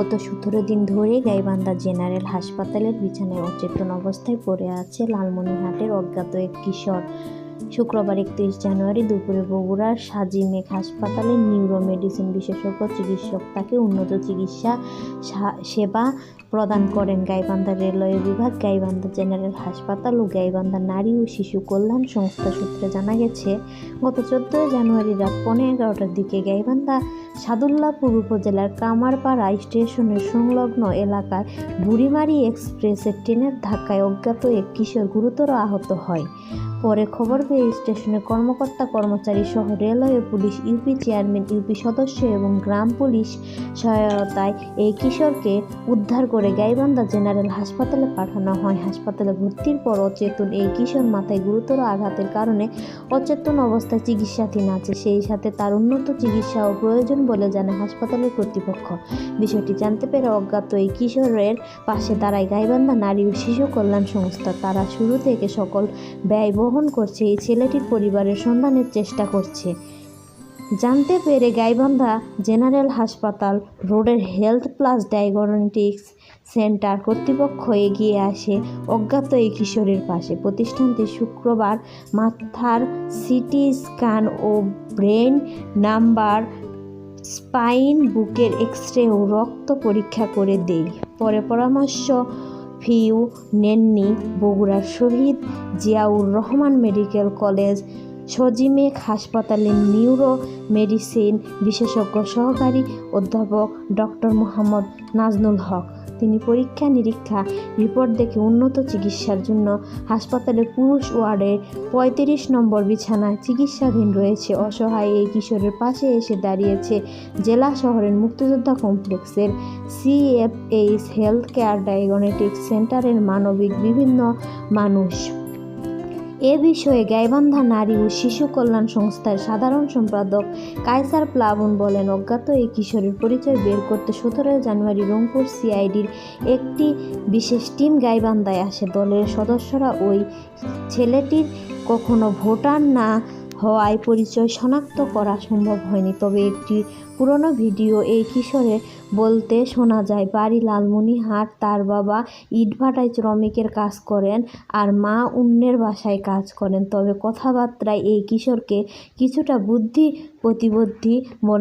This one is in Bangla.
গত সতেরো দিন ধরে গাইবান্ধা জেনারেল হাসপাতালের বিছানায় অচেতন অবস্থায় পড়ে আছে লালমনিরহাটের অজ্ঞাত এক কিশোর। শুক্রবার একত্রিশ জানুয়ারি দুপুরে বগুড়ার সাজিমেক হাসপাতালে নিউরো মেডিসিন বিশেষজ্ঞ চিকিৎসক তাকে উন্নত চিকিৎসা সেবা প্রদান করেন। গাইবান্ধা রেলওয়ে বিভাগ, গাইবান্ধা জেনারেল হাসপাতাল ও গাইবান্ধা নারী ও শিশু কল্যাণ সংস্থা সূত্রে জানা গেছে, গত চোদ্দোই জানুয়ারি রাত পৌনে এগারোটার দিকে গাইবান্ধা সাদুল্লাপুর উপজেলার কামারপাড়া স্টেশনের সংলগ্ন এলাকার বুড়িমারি এক্সপ্রেসের ট্রেনের ধাক্কায় অজ্ঞাত এক কিশোর গুরুতর আহত হয়। পরে খবর পেয়ে স্টেশনের কর্মকর্তা, কর্মচারী সহ railway police, UP chairman, UP সদস্য এবং গ্রাম পুলিশ সহায়তায় এই কিশোরকে উদ্ধার করে গাইবান্ধা জেনারেল হাসপাতালে পাঠানো হয়। হাসপাতালে ভর্তির পর অচেতন এই কিশোর মাথায় গুরুতর আঘাতের কারণে অচেতন অবস্থায় চিকিৎসাধীন আছে। সেই সাথে তার উন্নত চিকিৎসাও প্রয়োজন বলে জানায় হাসপাতালের কর্তৃপক্ষ। বিষয়টি জানতে পেরে অজ্ঞাত এই কিশোরের পাশে দাঁড়ায় গাইবান্ধা নারী ও শিশু কল্যাণ সংস্থা। তারা শুরু থেকে সকল ব্যয় বহন করছে, এই ছেলেটির পরিবারের সন্ধানের চেষ্টা করছে। জানতে পেরে গাইবান্ধা জেনারেল হাসপাতাল রোডের হেলথ প্লাস ডায়াগনটিক্স সেন্টার কর্তৃপক্ষ এগিয়ে আসে অজ্ঞাত এই কিশোরের পাশে। প্রতিষ্ঠানটি শুক্রবার মাথার সিটি স্ক্যান ও ব্রেন নাম্বার স্পাইন বুকের এক্স রে ও রক্ত পরীক্ষা করে দেই। পরে পরামর্শ, ফিউ, নেননি, বগুড়ার শহীদ জিয়াউর রহমান মেডিকেল কলেজ সজিমেক হাসপাতালের নিউরো মেডিসিন বিশেষজ্ঞ সহকারী অধ্যাপক ডক্টর মোহাম্মদ নাজনুল হক। তিনি পরীক্ষা নিরীক্ষা রিপোর্ট দেখে উন্নত চিকিৎসার জন্য হাসপাতালের পুরুষ ওয়ার্ডের পঁয়ত্রিশ নম্বর বিছানায় চিকিৎসাধীন রয়েছে। অসহায় এই কিশোরের পাশে এসে দাঁড়িয়েছে জেলা শহরের মুক্তিযোদ্ধা কমপ্লেক্সের সিএফএইচ হেলথ কেয়ার ডায়াগনস্টিক সেন্টারের মানবিক বিভিন্ন মানুষ। এ বিষয়ে গাইবান্ধা নারী ও শিশু কল্যাণ সংস্থার সাধারণ সম্পাদক কায়সার প্লাবন বলেন, অজ্ঞাত এই কিশোরের পরিচয় বের করতে সতেরোই জানুয়ারি রংপুর সিআইডির একটি বিশেষ টিম গাইবান্ধায় আসে। দলের সদস্যরা ওই ছেলেটির কখনো ভোটার না হওয়ায় পরিচয় শনাক্ত করা সম্ভব হয়নি। তবে একটি পুরনো ভিডিও এই কিশোরে বলতে শোনা যায়, বাড়ি লালমনিহাট তার বাবা ইটভাটায় শ্রমিকের কাজ করেন আর মা অন্যের বাসায় কাজ করেন। তবে কথাবার্তায় এই কিশোরকে কিছুটা বুদ্ধি প্রতিবদ্ধি মনে